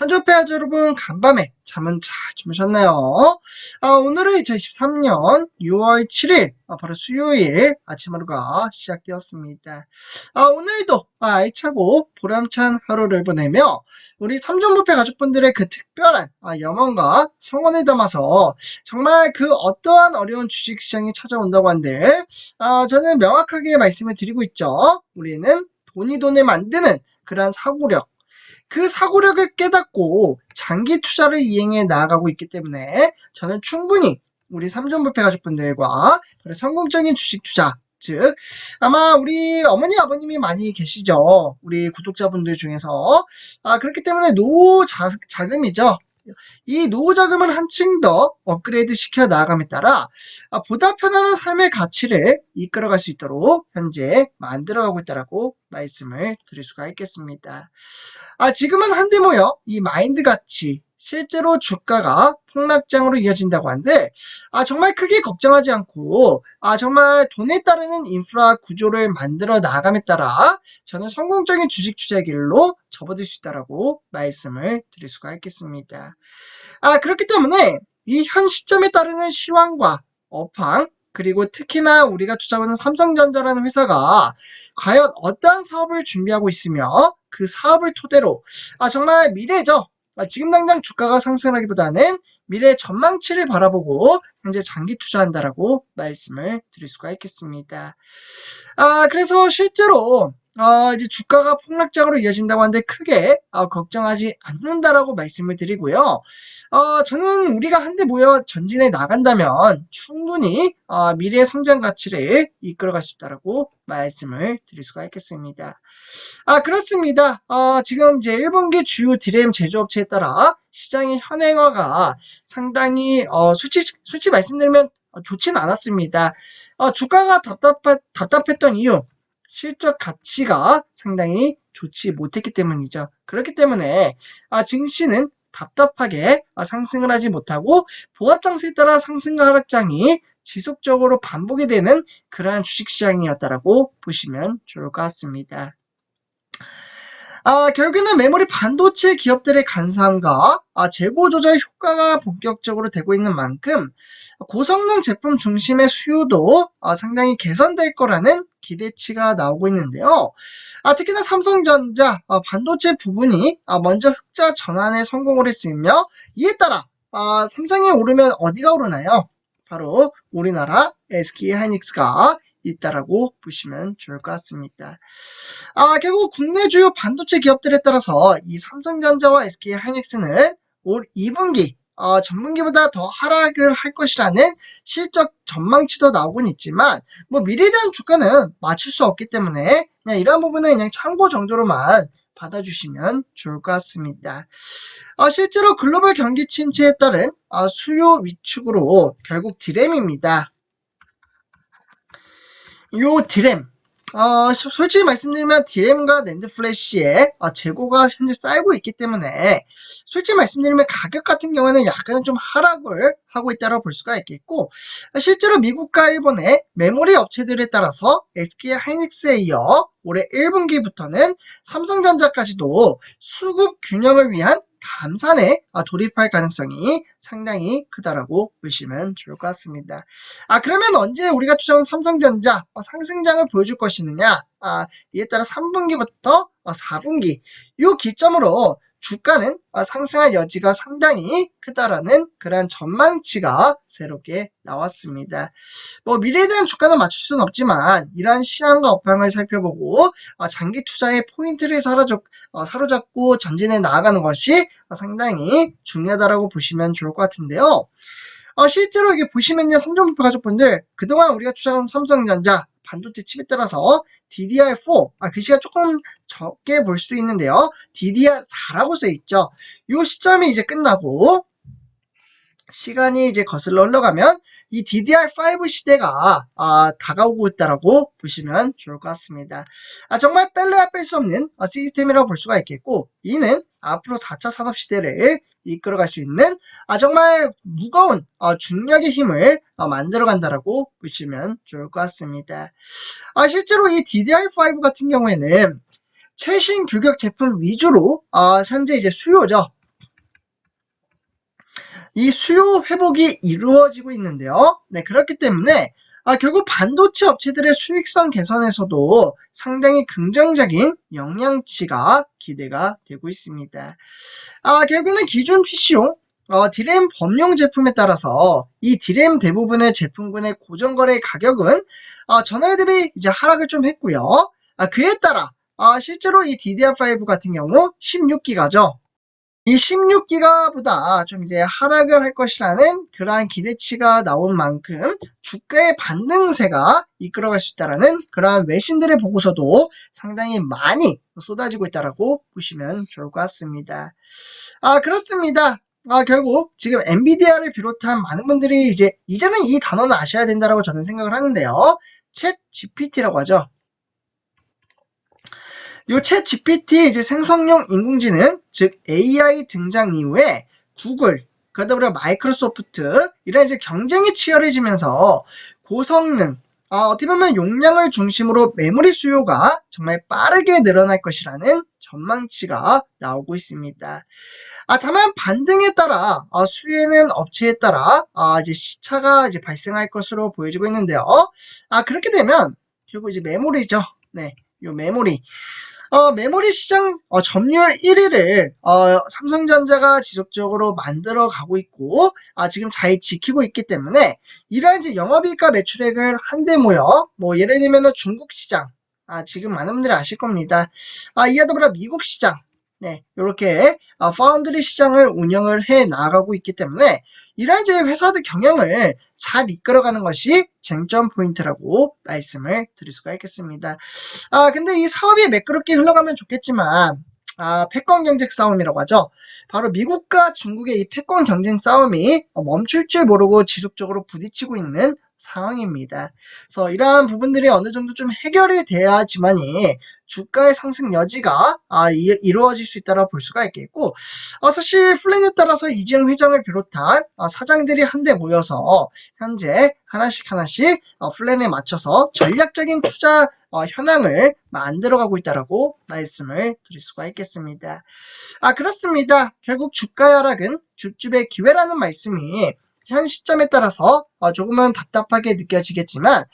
불패 여러분 간밤에 잠은 잘 주무셨나요? 아, 오늘은 2023년 6월 7일 아, 바로 수요일 아침 하루가 시작되었습니다. 아, 오늘도 아, 알차고 보람찬 하루를 보내며 우리 삼전부패 가족분들의 그 특별한 아, 염원과 성원을 담아서 정말 그 어떠한 어려운 주식시장이 찾아온다고 한들 아, 저는 명확하게 말씀을 드리고 있죠. 우리는 돈이 돈을 만드는 그러한 사고력 그 사고력을 깨닫고 장기 투자를 이행해 나아가고 있기 때문에 저는 충분히 우리 삼전부패 가족분들과 성공적인 주식 투자 즉 아마 우리 어머니 아버님이 많이 계시죠. 우리 구독자분들 중에서. 아 그렇기 때문에 노후 자, 자금이죠 이 노후 자금을 한층 더 업그레이드 시켜 나아감에 따라 아, 보다 편안한 삶의 가치를 이끌어갈 수 있도록 현재 만들어가고 있다라고 말씀을 드릴 수가 있겠습니다. 아, 지금은 한데 모여 이 마인드 가치 실제로 주가가 폭락장으로 이어진다고 한데 아 정말 크게 걱정하지 않고 아 정말 돈에 따르는 인프라 구조를 만들어 나감에 따라 저는 성공적인 주식 투자 길로 접어들 수 있다라고 말씀을 드릴 수가 있겠습니다. 아 그렇기 때문에 이 현 시점에 따르는 시황과 업황 그리고 특히나 우리가 투자하는 삼성전자라는 회사가 과연 어떠한 사업을 준비하고 있으며 그 사업을 토대로 아 정말 미래죠. 아, 지금 당장 주가가 상승하기보다는 미래 전망치를 바라보고 현재 장기 투자한다라고 말씀을 드릴 수가 있겠습니다. 아, 그래서 실제로 어, 이제 주가가 폭락장으로 이어진다고 하는데 크게 어, 걱정하지 않는다라고 말씀을 드리고요. 어, 저는 우리가 한데 모여 전진해 나간다면 충분히 어, 미래의 성장 가치를 이끌어갈 수 있다라고 말씀을 드릴 수가 있겠습니다. 아 그렇습니다. 어, 지금 이제 1분기 주요 디램 제조업체에 따라 시장의 현행화가 상당히 어, 수치 수치 말씀드리면 좋진 않았습니다. 어, 주가가 답답하, 답답했던 이유 실적 가치가 상당히 좋지 못했기 때문이죠. 그렇기 때문에 아, 증시는 답답하게 아, 상승을 하지 못하고 보합장세에 따라 상승과 하락장이 지속적으로 반복이 되는 그러한 주식시장이었다라고 보시면 좋을 것 같습니다. 아, 결국에는 메모리 반도체 기업들의 간사함과 아, 재고 조절 효과가 본격적으로 되고 있는 만큼 고성능 제품 중심의 수요도 아, 상당히 개선될 거라는 기대치가 나오고 있는데요. 아, 특히나 삼성전자 아, 반도체 부분이 아, 먼저 흑자 전환에 성공을 했으며 이에 따라 아, 삼성이 오르면 어디가 오르나요? 바로 우리나라 SK 하이닉스가 있다라고 보시면 좋을 것 같습니다. 아, 결국 국내 주요 반도체 기업들에 따라서 이 삼성전자와 SK 하이닉스는 올 2분기 어, 전분기보다 더 하락을 할 것이라는 실적 전망치도 나오곤 있지만 뭐 미래에 대한 주가는 맞출 수 없기 때문에 그냥 이런 부분은 그냥 참고 정도로만 받아주시면 좋을 것 같습니다. 어, 실제로 글로벌 경기 침체에 따른 어, 수요 위축으로 결국 디램입니다. 요 디램 어, 솔직히 말씀드리면 디램과 낸드 플래시의 어, 재고가 현재 쌓이고 있기 때문에 솔직히 말씀드리면 가격 같은 경우에는 약간 좀 하락을 하고 있다고 볼 수가 있겠고 실제로 미국과 일본의 메모리 업체들에 따라서 SK 하이닉스에 이어 올해 1분기부터는 삼성전자까지도 수급 균형을 위한 감산에 아, 돌입할 가능성이 상당히 크다라고 보시면 좋을 것 같습니다. 아 그러면 언제 우리가 추정한 삼성전자 어, 상승장을 보여줄 것이느냐? 아 이에 따라 3분기부터 4분기 이 기점으로 주가는 아, 상승할 여지가 상당히 크다라는 그런 전망치가 새롭게 나왔습니다. 뭐 미래에 대한 주가는 맞출 수는 없지만 이러한 시황과 업황을 살펴보고 아, 장기 투자의 포인트를 사로잡, 어, 사로잡고 전진해 나아가는 것이 상당히 중요하다라고 보시면 좋을 것 같은데요. 어, 실제로 이게 보시면요, 삼성부표 가족분들 그동안 우리가 투자한 삼성전자 반도체 칩에 따라서 DDR4, 아, 글씨가 조금 적게 볼 수도 있는데요. DDR4라고 써 있죠. 이 시점이 이제 끝나고, 시간이 이제 거슬러 흘러가면 이 DDR5 시대가 아, 다가오고 있다라고 보시면 좋을 것 같습니다. 아, 정말 뺄래야 뺄 수 없는 어, 시스템이라고 볼 수가 있겠고 이는 앞으로 4차 산업 시대를 이끌어갈 수 있는 아, 정말 무거운 어, 중력의 힘을 어, 만들어 간다라고 보시면 좋을 것 같습니다. 아, 실제로 이 DDR5 같은 경우에는 최신 규격 제품 위주로 어, 현재 이제 수요죠. 이 수요 회복이 이루어지고 있는데요. 네, 그렇기 때문에 아, 결국 반도체 업체들의 수익성 개선에서도 상당히 긍정적인 영향치가 기대가 되고 있습니다. 아, 결국은 기존 PC용 어, 디램 범용 제품에 따라서 이 디램 대부분의 제품군의 고정거래 가격은 어, 대비 이제 하락을 좀 했고요. 아, 그에 따라 아, 실제로 이 DDR5 같은 경우 16기가죠. 이 16기가보다 좀 이제 하락을 할 것이라는 그러한 기대치가 나온 만큼 주가의 반등세가 이끌어갈 수 있다라는 그러한 외신들의 보고서도 상당히 많이 쏟아지고 있다라고 보시면 좋을 것 같습니다. 아 그렇습니다. 아 결국 지금 엔비디아를 비롯한 많은 분들이 이제 이제는 이 단어는 아셔야 된다라고 저는 생각을 하는데요. 챗 GPT라고 하죠. 요챗 GPT 이제 생성용 인공지능, 즉 AI 등장 이후에 구글, 보니 마이크로소프트 이런 이제 경쟁이 치열해지면서 고성능, 아, 어떻게 보면 용량을 중심으로 메모리 수요가 정말 빠르게 늘어날 것이라는 전망치가 나오고 있습니다. 아, 다만 반등에 따라 아, 수혜는 업체에 따라 아, 이제 시차가 이제 발생할 것으로 보여지고 있는데요. 아, 그렇게 되면 결국 이제 메모리죠. 네, 요 메모리. 어, 메모리 시장 어, 점유율 1위를 어, 삼성전자가 지속적으로 만들어 가고 있고 아, 지금 잘 지키고 있기 때문에 이러한 이제 영업이익과 매출액을 한데 모여 뭐 예를 들면 중국 시장 아, 지금 많은 분들이 아실 겁니다. 아, 이와 더불어 미국 시장 네, 이렇게 어, 파운드리 시장을 운영을 해 나가고 있기 때문에 이러한 이제 회사들 경영을 잘 이끌어가는 것이 쟁점 포인트라고 말씀을 드릴 수가 있겠습니다. 아, 근데 이 사업이 매끄럽게 흘러가면 좋겠지만, 아, 패권 경쟁 싸움이라고 하죠. 바로 미국과 중국의 이 패권 경쟁 싸움이 멈출 줄 모르고 지속적으로 부딪히고 있는 상황입니다. 그래서 이러한 부분들이 어느 정도 좀 해결이 돼야지만이 주가의 상승 여지가 아, 이, 이루어질 수 있다고 볼 수가 있겠고, 어, 사실 플랜에 따라서 이재용 회장을 비롯한 어, 사장들이 한데 모여서 현재 하나씩 하나씩 어, 플랜에 맞춰서 전략적인 투자 어, 현황을 만들어가고 있다라고 말씀을 드릴 수가 있겠습니다. 아 그렇습니다. 결국 주가 하락은 주줍의 기회라는 말씀이 현 시점에 따라서 어, 조금은 답답하게 느껴지겠지만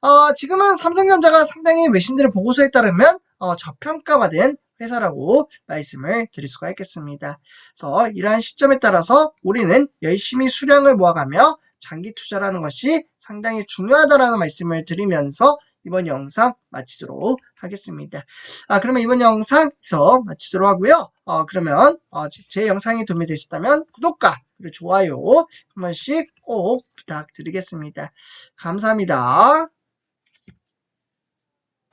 어, 지금은 삼성전자가 상당히 외신들의 보고서에 따르면 어, 저평가받은 회사라고 말씀을 드릴 수가 있겠습니다. 그래서 이러한 시점에 따라서 우리는 열심히 수량을 모아가며 장기 투자라는 것이 상당히 중요하다라는 말씀을 드리면서 이번 영상 마치도록 하겠습니다. 아, 그러면 이번 영상에서 마치도록 하고요. 어, 그러면 어, 제, 제 영상이 도움이 되셨다면 구독과 그리고 좋아요 한 번씩 꼭 부탁드리겠습니다. 감사합니다.